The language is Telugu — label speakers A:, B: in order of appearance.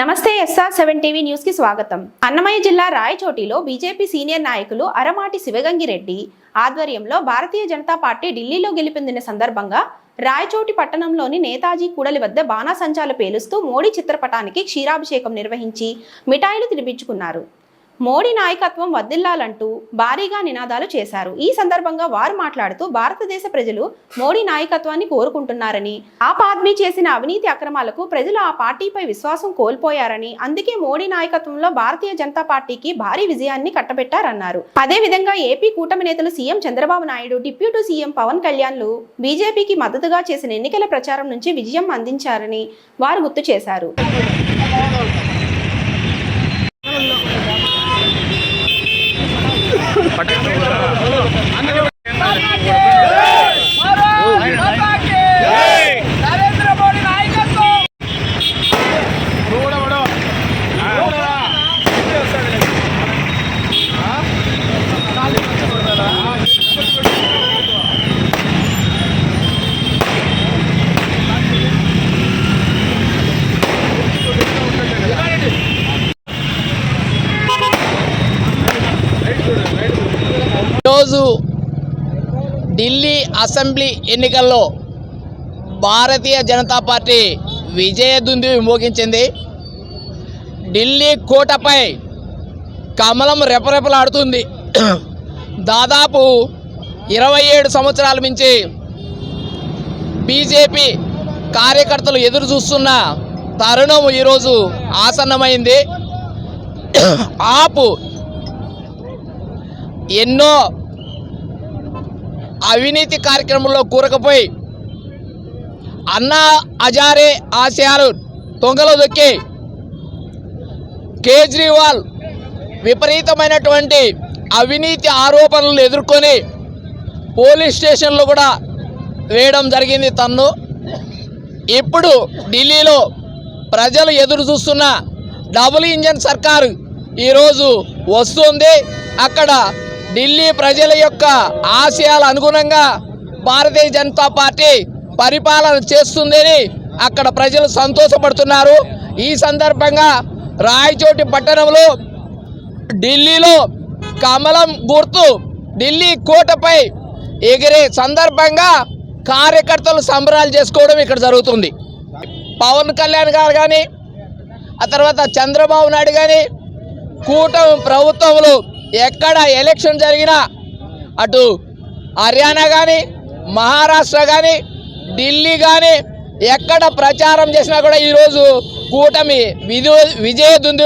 A: నమస్తే ఎస్ఆర్ సెవెన్ టీవీ న్యూస్కి స్వాగతం. అన్నమయ్య జిల్లా రాయచోటిలో బీజేపీ సీనియర్ నాయకులు అరమాటి శివగంగిరెడ్డి ఆధ్వర్యంలో భారతీయ జనతా పార్టీ ఢిల్లీలో గెలుపొందిన సందర్భంగా రాయచోటి పట్టణంలోని నేతాజీ కూడలి వద్ద బాణాసంచాలు పేలుస్తూ మోడీ చిత్రపటానికి క్షీరాభిషేకం నిర్వహించి మిఠాయిలు తినిపించుకున్నారు. మోడీ నాయకత్వం వద్దిల్లాలంటూ భారీగా నినాదాలు చేశారు. ఈ సందర్భంగా వారు మాట్లాడుతూ భారతదేశ ప్రజలు మోడీ నాయకత్వాన్ని కోరుకుంటున్నారని ఆప్ ఆద్మీ చేసిన అవినీతి అక్రమాలకు ప్రజలు ఆ పార్టీపై విశ్వాసం కోల్పోయారని అందుకే మోడీ నాయకత్వంలో భారతీయ జనతా పార్టీకి భారీ విజయాన్ని కట్టబెట్టారన్నారు. అదే విధంగా ఏపీ కూటమి నేతలు CM Chandrababu Naidu deputy CM Pavan కళ్యాణ్లు బీజేపీకి మద్దతుగా చేసిన ఎన్నికల ప్రచారం నుంచి విజయం అందించారని వారు గుర్తు చేశారు.
B: నరేంద్ర
C: ఢిల్లీ అసెంబ్లీ ఎన్నికల్లో భారతీయ జనతా పార్టీ విజయదుంది మోగించింది ఢిల్లీ కోటపై కమలం రెపరెపలాడుతుంది. దాదాపు ఇరవై ఏడు సంవత్సరాల నుంచి బీజేపీ కార్యకర్తలు ఎదురు చూస్తున్న తరుణం ఈరోజు ఆసన్నమైంది. ఆపు ఎన్నో అవినీతి కార్యక్రమంలో కూరకపోయి అన్నా హజారే ఆశయాలు తొంగలో దొక్కి కేజ్రీవాల్ విపరీతమైనటువంటి అవినీతి ఆరోపణలు ఎదుర్కొని పోలీస్ స్టేషన్లో కూడా వేయడం జరిగింది తన్ను. ఇప్పుడు ఢిల్లీలో ప్రజలు ఎదురు చూస్తున్న డబుల్ ఇంజన్ సర్కారు ఈరోజు వస్తుంది. అక్కడ ఢిల్లీ ప్రజల యొక్క ఆశయాల అనుగుణంగా భారతీయ జనతా పార్టీ పరిపాలన చేస్తుందని అక్కడ ప్రజలు సంతోషపడుతున్నారు. ఈ సందర్భంగా రాయచోటి పట్టణంలో ఢిల్లీలో కమలం గుర్తు ఢిల్లీ కోటపై ఎగిరే సందర్భంగా కార్యకర్తలు సంబరాలు చేసుకోవడం ఇక్కడ జరుగుతుంది. పవన్ కళ్యాణ్ గారు కానీ ఆ తర్వాత చంద్రబాబు నాయుడు కానీ కూటమి ప్రభుత్వంలో ఎక్కడ ఎలక్షన్ జరిగినా అటు హర్యానా కానీ మహారాష్ట్ర కానీ ఢిల్లీ కానీ ఎక్కడ ప్రచారం చేసినా కూడా ఈరోజు కూటమి విజయ విజయ దుందు